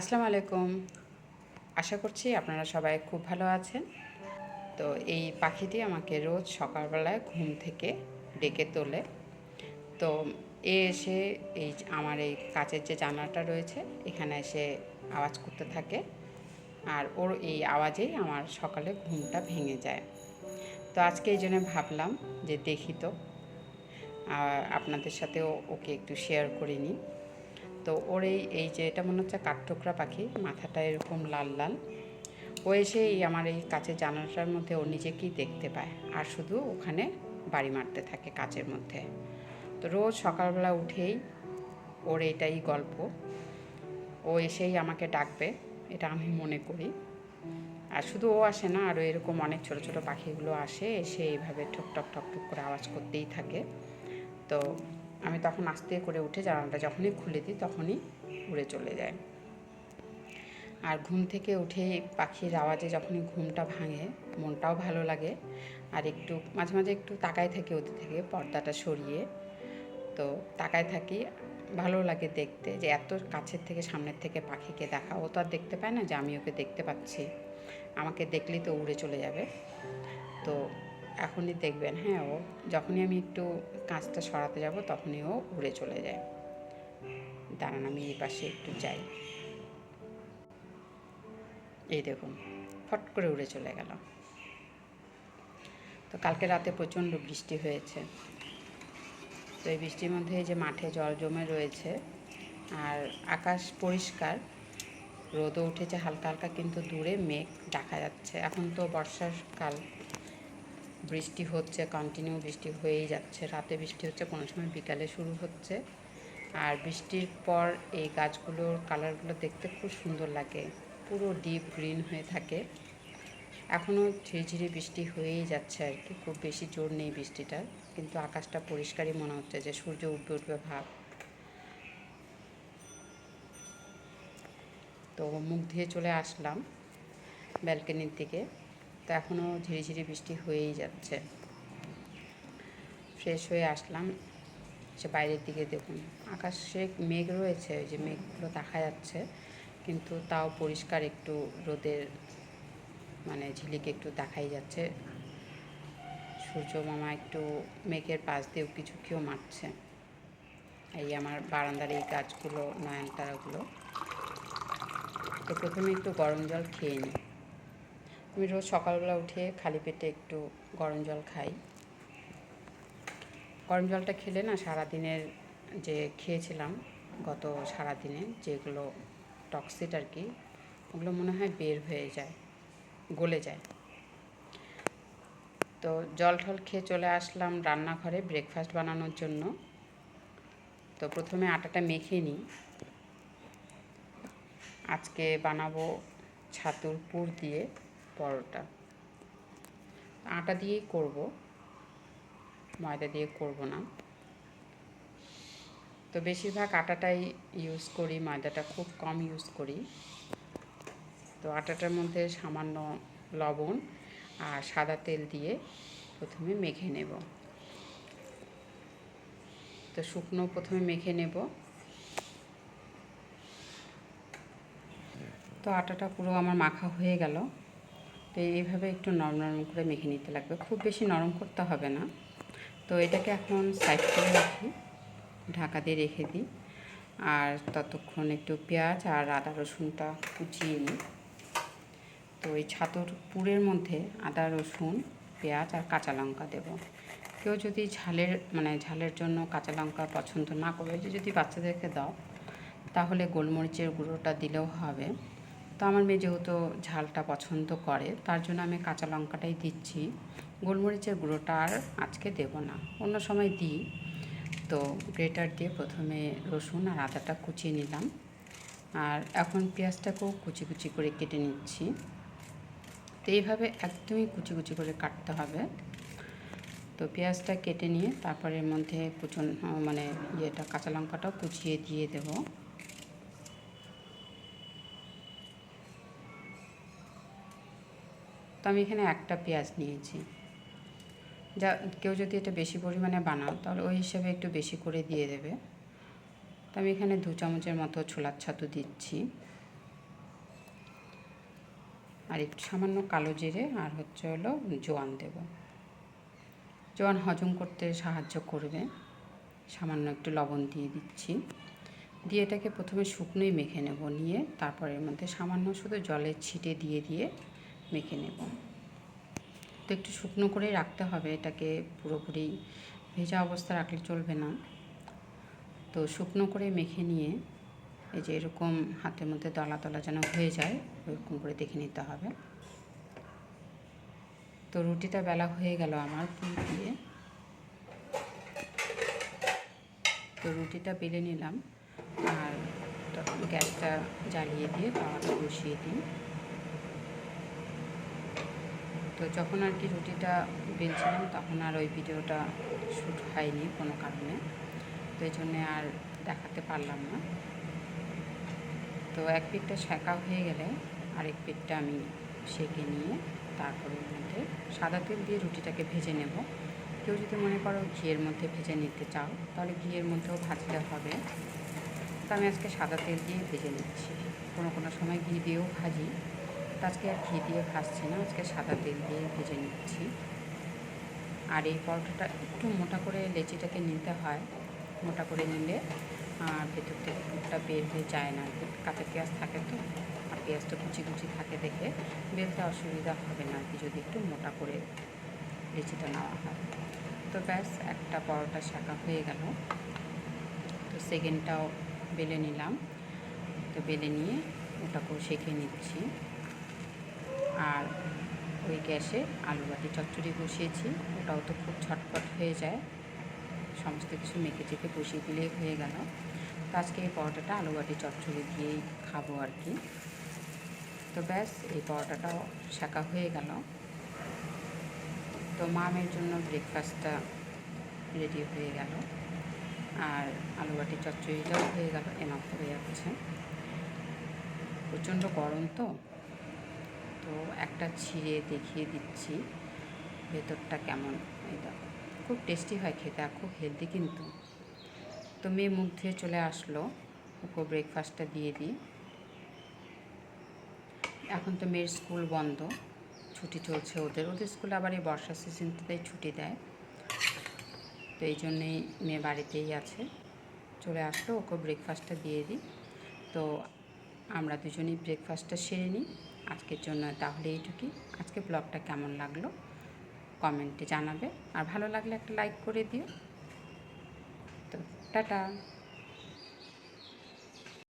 আসসালামু আলাইকুম। আশা করছি আপনারা সবাই খুব ভালো আছেন। তো এই পাখিটি আমাকে রোজ সকালবেলায় ঘুম থেকে ডেকে তোলে। তো এ এসে এই আমার এই কাচের যে জানালাটা রয়েছে, এখানে এসে আওয়াজ করতে থাকে। আর ওর এই আওয়াজেই আমার সকালে ঘুমটা ভেঙে যায়। তো আজকে এই জন্য ভাবলাম যে দেখি তো। আপনাদের সাথেও ওকে একটু শেয়ার করে নিই। তো ওর এই এই যে এটা মনে হচ্ছে কাঠঠোকরা পাখি, মাথাটা এরকম লাল লাল। ও এসে এই আমার এই কাছের জানালাটার মধ্যে ও নিজেকেই দেখতে পায়। আর শুধু ওখানে বাড়ি মারতে থাকে কাচের মধ্যে। তো রোজ সকালবেলা উঠেই ওর এটাই গল্প। ও এসেই আমাকে ডাকবে, এটা আমি মনে করি। আর শুধু ও আসে না, আরও এরকম অনেক ছোট ছোট পাখিগুলো আসে, এসে এইভাবে ঠকঠক ঠক ঠক ঠক করে আওয়াজ করতেই থাকে। তো আমি তখন আস্তে করে উঠে জানালাটা যখনই খুলে দিই, তখনই উড়ে চলে যায়। আর ঘুম থেকে উঠে পাখির আওয়াজে যখনই ঘুমটা ভাঙে, মনটাও ভালো লাগে। আর একটু, মাঝে মাঝে একটু তাকায় থাকি ওদের থেকে, পর্দাটা সরিয়ে। তো তাকায় থাকি, ভালো লাগে দেখতে যে এত কাছের থেকে, সামনের থেকে পাখিকে দেখা। ও তো আর দেখতে পায় না যে আমি ওকে দেখতে পাচ্ছি। আমাকে দেখলেই তো উড়ে চলে যাবে। তো এখনই দেখবেন হ্যাঁ ও যখনই আমি একটু কাঁচটা সরাতে যাব তখনই ও উড়ে চলে যায়। দাঁড়ান, আমি এই পাশে একটু যাই। এই দেখুন, ফট করে উড়ে চলে গেল। তো কালকে রাতে প্রচণ্ড বৃষ্টি হয়েছে। তো এই বৃষ্টির মধ্যে যে মাঠে জল জমে রয়েছে আর আকাশ পরিষ্কার, রোদও উঠেছে, হালকা হালকা কিন্তু দূরে মেঘ দেখা যাচ্ছে। এখন তো বর্ষাকাল বৃষ্টি হচ্ছে কন্টিনিউ বৃষ্টি হয়েই যাচ্ছে। রাতে বৃষ্টি হচ্ছে, কোনো সময় বিকালে শুরু হচ্ছে। আর বৃষ্টির পর এই গাছগুলোর কালারগুলো দেখতে খুব সুন্দর লাগে। পুরো ডিপ গ্রিন হয়ে থাকে। এখনও ঝিরিঝিরি বৃষ্টি হয়েই যাচ্ছে আর কি। খুব বেশি জোর নেই বৃষ্টিটার কিন্তু আকাশটা পরিষ্কারই মনে হচ্ছে যে সূর্য উঠবে উঠবে ভাব। তো মুখ দিয়ে চলে আসলাম ব্যালকনির দিকে। তো এখনও ঝিরিঝিরি বৃষ্টি হয়েই যাচ্ছে। ফ্রেশ হয়ে আসলাম। সে বাইরের দিকে দেখুন। আকাশে মেঘ রয়েছে, ওই যে মেঘগুলো দেখা যাচ্ছে, কিন্তু তাও পরিষ্কার একটু রোদের মানে ঝিলিকে একটু দেখাই যাচ্ছে। সূর্য মামা একটু মেঘের পাশ দিয়েও কিছু কেউ মারছে। এই আমার বারান্দার এই গাছগুলো, নয়নতারাগুলো। তো প্রথমে একটু গরম জল খেয়ে নিই। আমি রোজ সকালবেলা উঠে খালি পেটে একটু গরম জল খাই। গরম জলটা খেলে না সারাদিনের যে খেয়েছিলাম গত সারাদিনে যেগুলো টক্সিট আর কি, ওগুলো মনে হয় বের হয়ে যায়, গলে যায়। তো জল ঠল খেয়ে চলে আসলাম রান্নাঘরে ব্রেকফাস্ট বানানোর জন্য। তো প্রথমে আটাটা মেখে নিই। আজকে বানাবো ছাতুর পুর দিয়ে। পরোটা। আটা দিয়েই করব। ময়দা দিয়ে করব না। তো বেশিরভাগ আটাটাই ইউজ করি, ময়দাটা খুব কম ইউজ করি। তো আটাটার মধ্যে সামান্য লবণ আর সাদা তেল দিয়ে প্রথমে মেখে নেব। তো শুকনো প্রথমে মেখে নেব। তো আটাটা পুরো আমার মাখা হয়ে গেল। তো এইভাবে একটু নরম নরম করে মেখে নিতে লাগবে। খুব বেশি নরম করতে হবে না। তো এটাকে এখন সাইড করে রাখি, ঢাকা দিয়ে রেখে দিই। আর ততক্ষণ একটু পেঁয়াজ আর আদা রসুনটা কুচিয়ে নিই। তো এই ছাতুর পুরের মধ্যে আদা, রসুন, পেঁয়াজ আর কাঁচা লঙ্কা দেব। কেউ যদি ঝালের মানে ঝালের জন্য কাঁচা লঙ্কা পছন্দ না করে, যদি বাচ্চাদেরকে দাও, তাহলে গোলমরিচের গুঁড়োটা দিলেও হবে। তো আমার মেয়ে যেহেতু ঝালটা পছন্দ করে, তার জন্য আমি কাঁচা লঙ্কাটাই দিচ্ছি। গোলমরিচের গুঁড়োটা আর আজকে দেব না, অন্য সময় দিই। তো গ্রেটার দিয়ে প্রথমে রসুন আর আদাটা কুচিয়ে নিলাম। আর এখন পেঁয়াজটাকেও কুচি কুচি করে কেটে নিচ্ছি। তো এইভাবে একদমই কুচি কুচি করে কাটতে হবে। তো পেঁয়াজটা কেটে নিয়ে তারপরে এর মধ্যে কুচন মানে ইয়েটা, কাঁচা লঙ্কাটাও কুচিয়ে দিয়ে দেবো। তো আমি এখানে একটা পেঁয়াজ নিয়েছি। যা কেউ যদি এটা বেশি পরিমাণে বানাও, তাহলে ওই হিসাবে একটু বেশি করে দিয়ে দেবে। তো আমি এখানে দু চামচের মতো ছোলার ছাতু দিচ্ছি। আর একটু সামান্য কালো জিরে আর হচ্ছে হলো জোয়ান দেব। জোয়ান হজম করতে সাহায্য করবে। সামান্য একটু লবণ দিয়ে দিচ্ছি। দিয়ে এটাকে প্রথমে শুকনোই মেখে নেব নিয়ে, তারপর এর মধ্যে সামান্য শুধু জলের ছিটে দিয়ে দিয়ে মেখে নেব। তো একটু শুকনো করেই রাখতে হবে, এটাকে পুরোপুরি ভেজা অবস্থা রাখলে চলবে না। তো শুকনো করে মেখে নিয়ে এই যে এরকম হাতের মধ্যে দলা দলা যেন হয়ে যায়, ওরকম করে দেখে নিতে হবে। তো রুটিটা বেলা হয়ে গেল আমার পুর দিয়ে। তো রুটিটা বেলে নিলাম, আর গ্যাসটা জ্বালিয়ে দিয়ে তাওয়াটা বসিয়ে দিই। তো যখন আর কি রুটিটা বেলছিলাম, তখন আর ওই ভিডিওটা শ্যুট হয়নি কোনো কারণে। তো এই জন্যে আর দেখাতে পারলাম না। তো এক পিঠটা শেঁকা হয়ে গেলে আরেক পিঠটা আমি সেঁকে নিয়ে তারপরে মধ্যে সাদা তেল দিয়ে রুটিটাকে ভেজে নেব। কেউ যদি মনে করো ঘিয়ের মধ্যে ভেজে নিতে চাও, তাহলে ঘিয়ের মধ্যেও ভাজতে হবে। তো আমি আজকে সাদা তেল দিয়ে ভেজে নিচ্ছি। কোনো কোনো সময় ঘি দিয়েও ভাজি। তো আজকে আর ঘি দিয়ে ভাজছি না, আজকে সাদা তেল দিয়ে ভেজে নিচ্ছি। আর এই পরোটাটা একটু মোটা করে লেচিটাকে নিতে হয়, মোটা করে নিলে আর ভেতর থেকে পুরটা বের হয়ে যায় না। কাঁচা পেঁয়াজ থাকে তো, আর পেঁয়াজটা কুচি কুচি থাকে দেখে বেলতে অসুবিধা হবে না কি, যদি একটু মোটা করে লেচিটা নেওয়া হয়। তো ব্যাস, একটা পরোটা শাঁকা হয়ে গেল। তো সেকেন্ডটাও বেলে নিলাম। তো বেলে নিয়ে ওটাকেও শেখে নিচ্ছি। আর ওই গ্যাসে আলু বাটি চচ্চড়ি বসিয়েছি। ওটাও তো খুব ঝটপট হয়ে যায়। সমস্ত কিছু মেখে চেখে বসিয়ে দিলেই হয়ে গেল। তো আজকে এই পরোটাটা আলু বাটি চচ্চড়ি দিয়েই খাব আর কি। তো ব্যাস, এই পরোটাটাও শেখা হয়ে গেল। তো মামের জন্য ব্রেকফাস্টটা রেডি হয়ে গেল। আর আলু বাটি চচ্চড়িটাও হয়ে গেল এনাফ হয়ে যাচ্ছে। প্রচণ্ড গরম তো। তো একটা ছিঁড়ে দেখিয়ে দিচ্ছি, ভেতরটা কেমন? এটা খুব টেস্টি হয় খেতে আর খুব হেলদি কিন্তু। তো মেয়ে মুখ ধুয়ে চলে আসলো ওকে ব্রেকফাস্টটা দিয়ে দিই। এখন তো মেয়ের স্কুল বন্ধ, ছুটি চলছে ওদের। ওদের স্কুলে আবার এই বর্ষার সিজনটাতেই ছুটি দেয়। তো এই জন্যেই মেয়ে বাড়িতেই আছে। চলে আসলো, ওকে ব্রেকফাস্টটা দিয়ে দিই। তো আমরা দুজনেই ব্রেকফাস্টটা সেরে নিই। আজকের জন্য তাহলে এইটুকুই। আজকে ব্লগটা কেমন লাগল? কমেন্টে জানাবে। আর ভালো লাগলে একটা লাইক করে দিও। তো, টাটা!